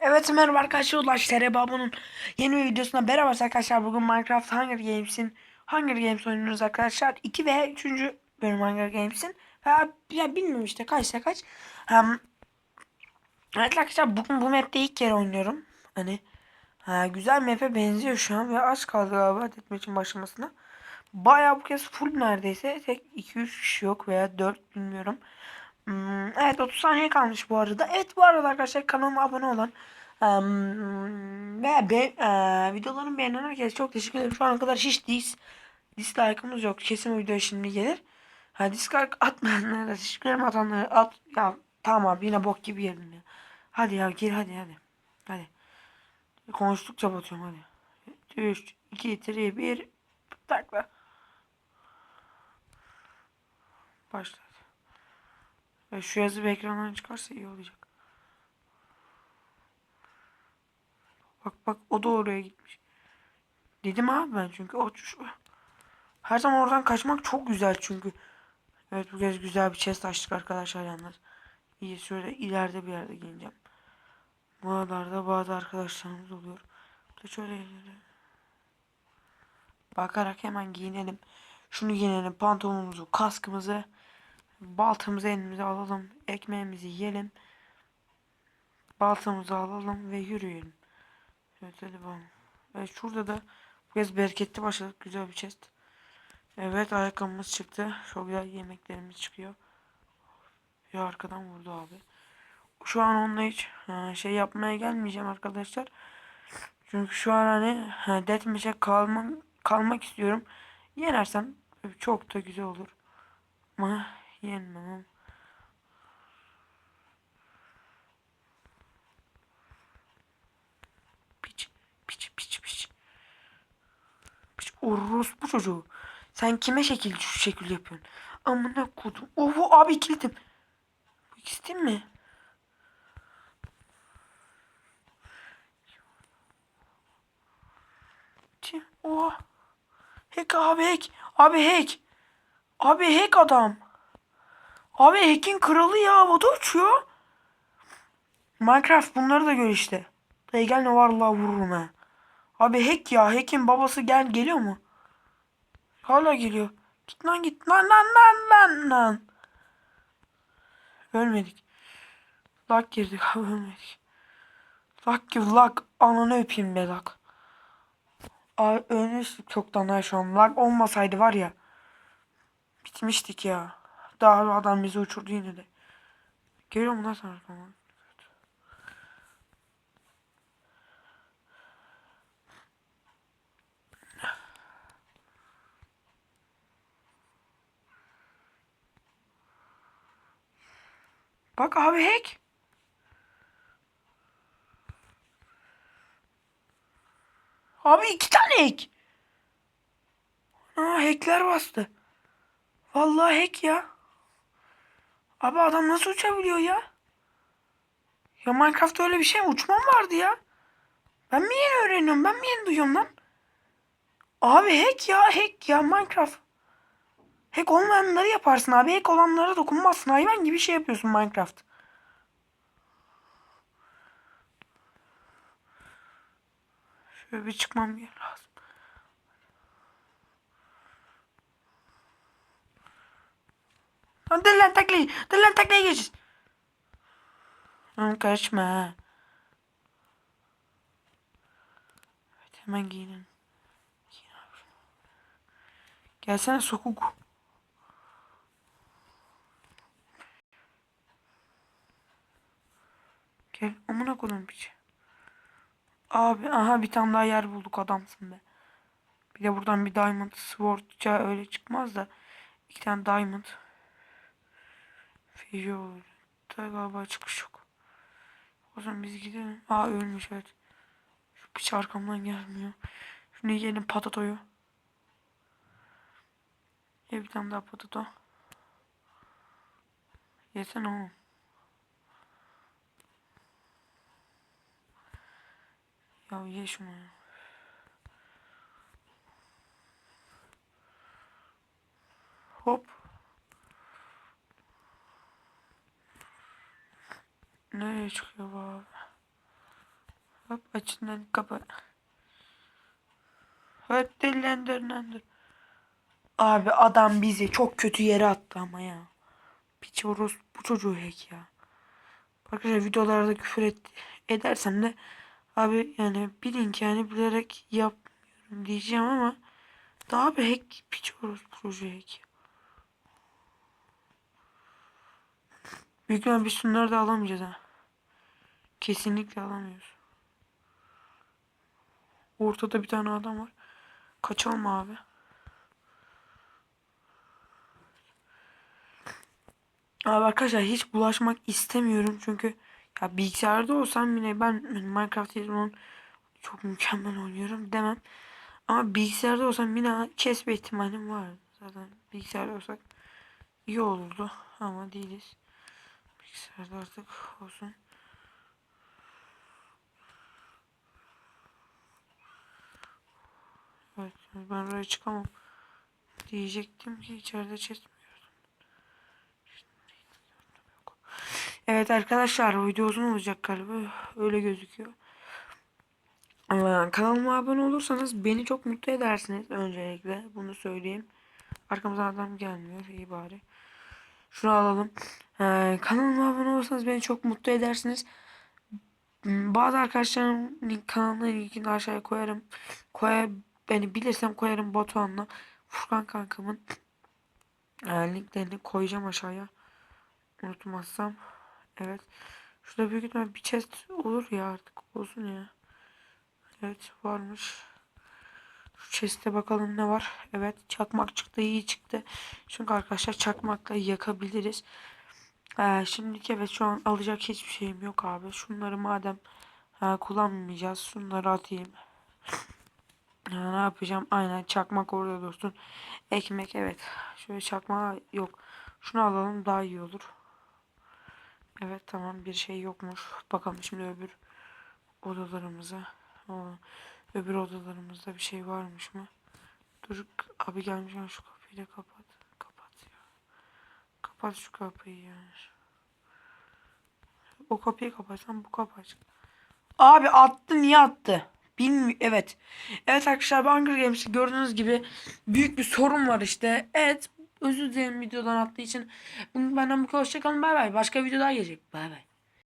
Evet merhaba arkadaşlar. Ulaş TR Babu'nun yeni bir videosuna merhaba arkadaşlar. Bugün Minecraft Hunger Games'in Hunger Games oynuyoruz arkadaşlar. 2 ve 3. bölüm Hunger Games'in. Ya, ya bilmiyorum işte kaçta kaç. Em, Evet arkadaşlar bugün bu map'te ilk kere oynuyorum. Hani ha, güzel map'e benziyor şu an ve az kaldı galiba deathmatch'in başlamasına. Bayağı bu kez full neredeyse. Tek 2-3 kişi yok veya 4 bilmiyorum Hmm, Evet 30 saniye kalmış bu arada. Evet bu arada arkadaşlar kanalıma abone olan em, ve be, e, videolarımı beğenen herkese çok teşekkür ederim. Şu ana kadar hiç dis, dislike'ımız yok. Kesin video şimdi gelir. Ha, dislike atmayanlara teşekkür ederim. Atanlara at. Ya tamam abi yine bok gibi yerim ya. Hadi ya gir hadi hadi. Hadi. Konuştukça batıyorum hadi. 3, 2, 3, 1. Takla. Başla. Ve şu yazı bir ekrandan çıkarsa iyi olacak. Bak bak o da oraya gitmiş. Dedim abi ben çünkü o her zaman oradan kaçmak çok güzel çünkü. Evet bu kez güzel bir chest açtık arkadaşlar yalnız. İyi şöyle ileride bir yerde giyineceğim. Buralarda bazı arkadaşlarımız oluyor. Da şöyle. Bakarak hemen giyinelim. Şunu giyinelim pantolonumuzu, kaskımızı. Baltamızı elimize alalım. Ekmeğimizi yiyelim. Baltamızı alalım ve yürüyelim. Evet hadi bakalım. Evet şurada da bu kez bereketli başladık. Güzel bir chest. Evet ayakkabımız çıktı. Çok güzel yemeklerimiz çıkıyor. Ya arkadan vurdu abi. Şu an onunla hiç ha, şey yapmaya gelmeyeceğim arkadaşlar. Çünkü şu an hani ha, deathmatch'e kalmam, kalmak istiyorum. Yenersem çok da güzel olur. Ama yenmem. Piç, piç, piç, piç. Piç, orospu çocuğu. Sen kime şekil şu şekil yapıyorsun? Amına kodum. Oho abi ikisi değil mi? Oha. Hack abi hack. Abi hack. Abi hack adam. Abi hack'in kralı ya havada uçuyor. Minecraft bunları da gör işte. Dayı gel ne var la vururum ha. Abi hack ya hack'in babası gel geliyor mu? Hala geliyor. Git lan git lan lan lan lan lan. Ölmedik. Lag girdik abi ölmedik. Lag gibi lag. Ananı öpeyim be lag. Abi ölmüştük çoktan ha şu an. Lag olmasaydı var ya. Bitmiştik ya. Daha adam bizi uçurdu yine de. Geliyor mu lan sana arkamdan? Bak abi hack. Abi iki tane hack. Aa hackler bastı. Vallahi hack ya. Abi adam nasıl uçabiliyor ya? Ya Minecraft'ta öyle bir şey mi? Uçmam vardı ya. Ben mi yeni öğreniyorum? Ben mi yeni duyuyorum lan? Abi hack ya hack ya Minecraft. Hack olmayanları yaparsın abi. Hack olanlara dokunmazsın. Hayvan gibi şey yapıyorsun Minecraft. Şöyle bir çıkmam lazım. Lan Deli lan taklayı. Deli lan taklaya geçeceğiz. Lan ha. Evet hemen giyinin. Giyin abi. Gelsene sokuk. Gel amına koyayım piçi. Abi aha bir tane daha yer bulduk adamsın be. Bir de buradan bir diamond swordça öyle çıkmaz da iki tane diamond. Fiji olur. Da galiba çıkış yok. O zaman biz gidelim. Aa ölmüş evet. Şu piç arkamdan gelmiyor. Şunu yiyelim patatoyu. Ye bir tane daha patato. Yesene oğlum. Ya ye şunu. Hop. Nereye çıkıyor bu abi? Hop açın lan kapı. Hadi lendir lendir. Abi adam bizi çok kötü yere attı ama ya. Piç oros bu çocuğu hack ya. Arkadaşlar videolarda küfür et, edersem de abi yani bilin ki yani bilerek yapmıyorum diyeceğim ama daha bir hack piç oros proje hack. Büyük biz şunları da alamayacağız ha. Kesinlikle alamıyoruz. Ortada bir tane adam var. Kaçalım abi. Abi arkadaşlar hiç bulaşmak istemiyorum çünkü ya bilgisayarda olsam yine ben Minecraft onun çok mükemmel oynuyorum demem. Ama bilgisayarda olsam yine kesme ihtimalim var. Zaten bilgisayarda olsak iyi olurdu ama değiliz. Bilgisayarda artık olsun. Ben oraya çıkamam. Diyecektim ki içeride chest mi gördüm? Evet arkadaşlar video uzun olacak galiba. Öyle gözüküyor. Ama kanalıma abone olursanız beni çok mutlu edersiniz öncelikle. Bunu söyleyeyim. Arkamızdan adam gelmiyor. iyi bari. Şunu alalım. Ee, kanalıma abone olursanız beni çok mutlu edersiniz. Bazı arkadaşlarım link, kanalına linkini aşağıya koyarım. Koyar, beni bilirsem koyarım Batuhan'la. Furkan kankamın linklerini koyacağım aşağıya. Unutmazsam. Evet. Şurada büyük ihtimalle bir chest olur ya artık. Olsun ya. Evet varmış. Şu chest'e bakalım ne var. Evet çakmak çıktı iyi çıktı. Çünkü arkadaşlar çakmakla yakabiliriz. Ee, şimdiki evet şu an alacak hiçbir şeyim yok abi. Şunları madem ha, kullanmayacağız. Şunları atayım. Ha, ne yapacağım? Aynen çakmak orada dursun. Ekmek evet. Şöyle çakma yok. Şunu alalım daha iyi olur. Evet tamam bir şey yokmuş. Bakalım şimdi öbür odalarımıza. Öbür odalarımızda bir şey varmış mı? Dur abi gelmiş ya şu kapıyı da kapat. Kapat ya. Kapat şu kapıyı ya. O kapıyı kapatsan bu kapı açık. Abi attı niye attı? Bilmiyorum. Evet. Evet arkadaşlar Hunger Games'i gördüğünüz gibi büyük bir sorun var işte. Evet özür dilerim videodan attığı için. Bugün benden bu kadar hoşçakalın bay bay. Başka videolar gelecek. Bay bay.